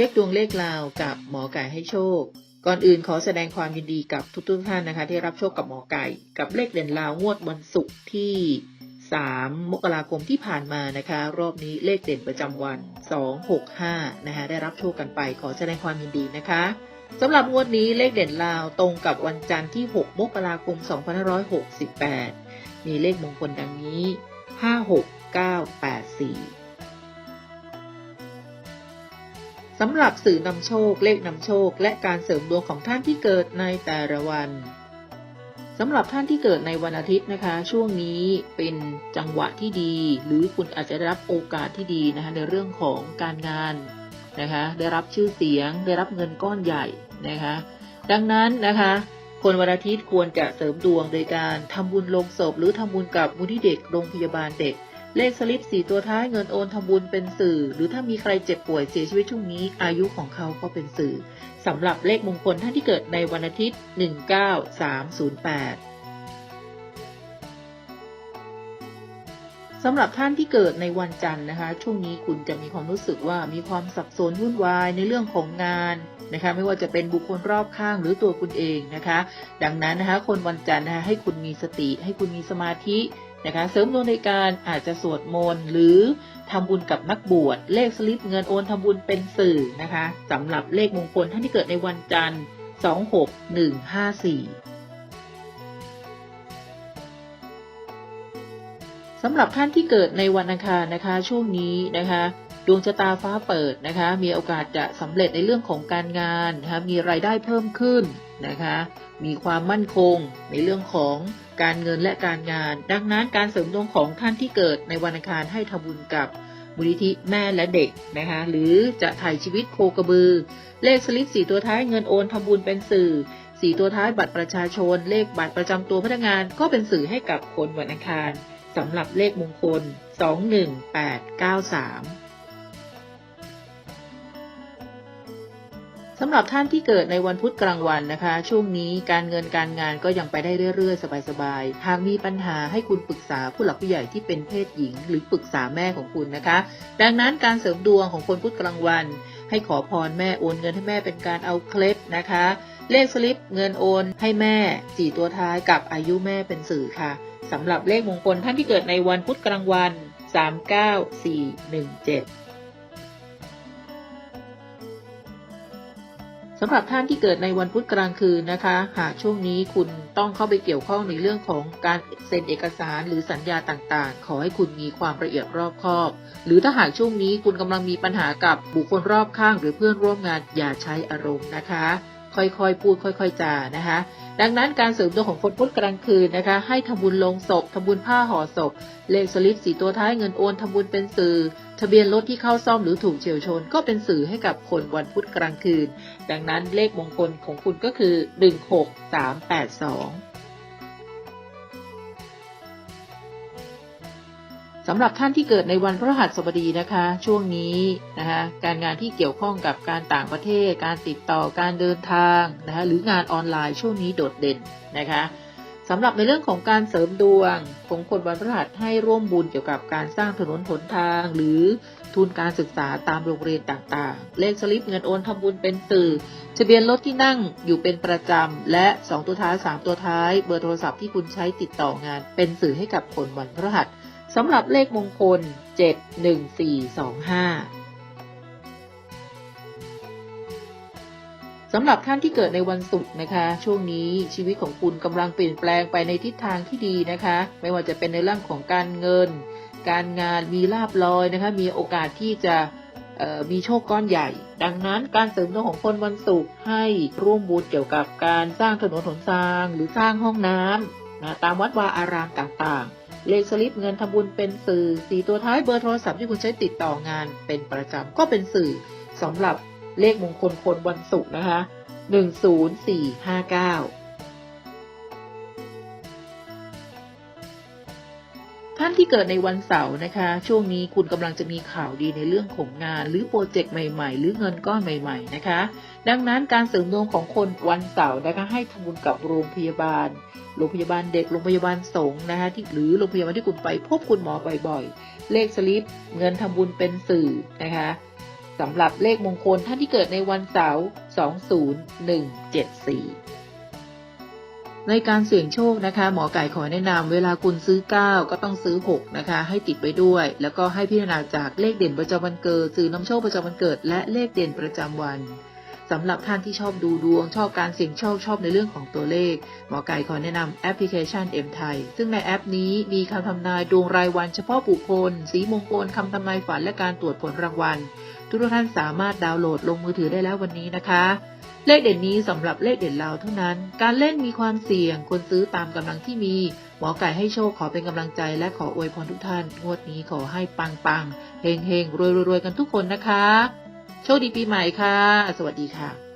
ช็คดวงเลขลาวกับหมอไก่ให้โชค ก่อนอื่นขอแสดงความยินดีกับทุกๆท่านนะคะ ที่รับโชคกับหมอไก่ กับเลขเด่นลาวงวดวันศุกร์ที่ 3 มกราคมที่ผ่านมานะคะ รอบนี้เลขเด่นประจำวัน 265 นะคะได้รับโชคกันไป ขอแสดงความยินดีนะคะสำหรับงวดนี้เลขเด่นลาวตรงกับวันจันทร์ที่ 6 มกราคม 2568 มีเลขมงคลดังนี้ 56984 สำหรับสื่อนำโชคเลขนำโชค และการเสริมดวงของท่านที่เกิดในแต่ละวันสำหรับท่านที่เกิดในวันอาทิตย์นะคะ ช่วงนี้เป็นจังหวะที่ดี หรือคุณอาจจะได้รับโอกาสที่ดีนะคะในเรื่องของการงานนะคะ ได้รับชื่อเสียง ได้รับเงินก้อนใหญ่นะคะ ดังนั้นนะคะคนวันอาทิตย์ควรจะเสริมดวงโดยการทำบุญลงศพหรือทำบุญกับมูลที่เด็กโรงพยาบาลเด็ก เลขสลิปสี่ตัวท้ายเงินโอนทำบุญเป็นสื่อ หรือถ้ามีใครเจ็บป่วยเสียชีวิตช่วงนี้ อายุของเขาก็เป็นสื่อสำหรับเลขมงคลท่านที่เกิดในวันอาทิตย์ 19308สำหรับท่านที่เกิดในวันจันทร์นะคะ ช่วงนี้คุณจะมีความรู้สึกว่ามีความสับสนวุ่นวายในเรื่องของงานนะคะ ไม่ว่าจะเป็นบุคคลรอบข้างหรือตัวคุณเองนะคะ ดังนั้นนะคะ คนวันจันทร์นะคะให้คุณมีสติ ให้คุณมีสมาธิ นะคะเสริมดวงในการอาจจะสวดมนต์หรือทำบุญกับนักบวชเลขสลิปเงินโอนทำบุญเป็นสื่อนะคะสำหรับเลขมงคลท่านที่เกิดในวันจันทร์ 26154สำหรับท่านที่เกิดในวันอังคารนะคะ ช่วงนี้นะคะ ดวงชะตาฟ้าเปิดนะคะ มีโอกาสจะสำเร็จในเรื่องของการงานนะคะมีรายได้เพิ่มขึ้นนะคะ มีความมั่นคงในเรื่องของการเงินและการงาน ดังนั้นการเสริมดวงของท่านที่เกิดในวันอังคารให้ทำบุญกับมูลนิธิแม่และเด็กนะคะ หรือจะถ่ายชีวิตโคกระบือ เลขสลิปสีตัวท้ายเงินโอนทำบุญเป็นสื่อสีตัวท้ายบัตรประชาชน เลขบัตรประจำตัวพนักงานก็เป็นสื่อให้กับคนวันอังคารสำหรับเลขมงคล 21893 สำหรับท่านที่เกิดในวันพุธกลางวันนะคะ ช่วงนี้การเงินการงานก็ยังไปได้เรื่อย ๆ สบายๆ หากมีปัญหาให้คุณปรึกษาผู้หลักผู้ใหญ่ที่เป็นเพศหญิง หรือปรึกษาแม่ของคุณนะคะ ดังนั้นการเสริมดวงของคนพุธกลางวัน ให้ขอพรแม่โอนเงินให้แม่เป็นการเอาเคล็ดนะคะ เลขสลิปเงินโอนให้แม่สี่ตัวท้ายกับอายุแม่เป็นสื่อค่ะสำหรับเลขมงคลท่านที่เกิดในวันพุธกลางวัน 39417 สำหรับท่านที่เกิดในวันพุธกลางคืนนะคะ หากช่วงนี้คุณต้องเข้าไปเกี่ยวข้องในเรื่องของการเซ็นเอกสารหรือสัญญาต่างๆ ขอให้คุณมีความละเอียดรอบคอบ หรือถ้าหากช่วงนี้คุณกำลังมีปัญหากับบุคคลรอบข้าง หรือเพื่อนร่วมงานอย่าใช้อารมณ์นะคะ ค่อยๆ พูดค่อย ๆจานะคะ ดังนั้นการเสริมดวงของคนพุธกลางคืนนะคะ ให้ทำบุญลงศพทำบุญผ้าห่อศพ เลขสลิปสีตัวท้ายเงินโอนทำบุญเป็นสื่อ ทะเบียนรถที่เข้าซ่อมหรือถูกเฉียวชน ก็เป็นสื่อให้กับคนวันพุธกลางคืน ดังนั้นเลขมงคลของคุณก็คือ 16382 สำหรับท่านที่เกิดในวันพฤหัสบดีนะคะ ช่วงนี้นะคะการงานที่เกี่ยวข้องกับการต่างประเทศ การติดต่อการเดินทางนะคะหรืองานออนไลน์ช่วงนี้โดดเด่นนะคะสำหรับในเรื่องของการเสริมดวงของคนวันพฤหัสให้ร่วมบุญเกี่ยวกับการสร้างถนนหนทาง หรือทุนการศึกษาตามโรงเรียนต่างๆ เลขสลิปเงินโอนทำบุญเป็นสื่อทะเบียนรถที่นั่งอยู่เป็นประจำ และ 2 ตัวท้าย 3 ตัวท้าย เบอร์โทรศัพท์ที่คุณใช้ติดต่องาน เป็นสื่อให้กับคนวันพฤหัส สำหรับเลขมงคล 71425 สำหรับท่านที่เกิดในวันศุกร์นะคะ ช่วงนี้ชีวิตของคุณกำลังเปลี่ยนแปลงไปในทิศทางที่ดีนะคะ ไม่ว่าจะเป็นในเรื่องของการเงิน การงานมีลาบลอยนะคะ มีโอกาสที่จะมีโชคก้อนใหญ่ ดังนั้นการเสริมดวงของคนวันศุกร์ให้ร่วมบุญเกี่ยวกับการสร้างถนนหนทาง หรือสร้างห้องน้ำนะตามวัดวาอารามต่างๆ เลขสลิปเงินทำบุญเป็นสื่อสีตัวท้ายเบอร์โทรศัพท์ที่คุณใช้ติดต่องานเป็นประจำก็เป็นสื่อสำหรับเลขมงคลคนวันศุกร์นะคะ 10459านที่เกิดในวันเสาร์นะคะ ช่วงนี้คุณกำลังจะมีข่าวดีในเรื่องของงาน หรือโปรเจกต์ใหม่ๆ หรือเงินก้อนใหม่ๆนะคะ ดังนั้นการเสริมดวงของคนวันเสาร์นะคะให้ทำบุญกับโรงพยาบาล โรงพยาบาลเด็กโรงพยาบาลสงฆ์นะคะที่หรือโรงพยาบาลที่คุณไปพบคุณหมอบ่อยๆ เลขสลิปเงินทำบุญเป็นสื่อนะคะสำหรับเลขมงคลท่านที่เกิดในวันเสาร์ 20174 ในการเสี่ยงโชคนะคะ หมอไก่ขอแนะนำเวลาคุณซื้อ 9 ก็ต้องซื้อ 6 นะคะ ให้ติดไปด้วย แล้วก็ให้พิจารณาจากเลขเด่นประจำวันเกิดสื่อนำโชคประจำวันเกิด และเลขเด่นประจำวันสำหรับท่านที่ชอบดูดวง ชอบการเสี่ยงโชคชอบในเรื่องของตัวเลข หมอไก่ขอแนะนำแอปพลิเคชัน M ไทยซึ่งในแอปนี้มีคำทำนายดวงรายวันเฉพาะบุคคล สีมงคลคำทำนายฝันและการตรวจผลรางวัล ทุกท่านสามารถดาวน์โหลดลงมือถือได้แล้ววันนี้นะคะ เลขเด่นนี้สำหรับเลขเด่นเราเท่านั้น การเล่นมีความเสี่ยงควรซื้อตามกำลังที่มี หมอไก่ให้โชคขอเป็นกำลังใจและขออวยพรทุกท่าน งวดนี้ขอให้ปังปังเฮงเฮงรวยรวยกันทุกคนนะคะ โชคดีปีใหม่ค่ะ สวัสดีค่ะ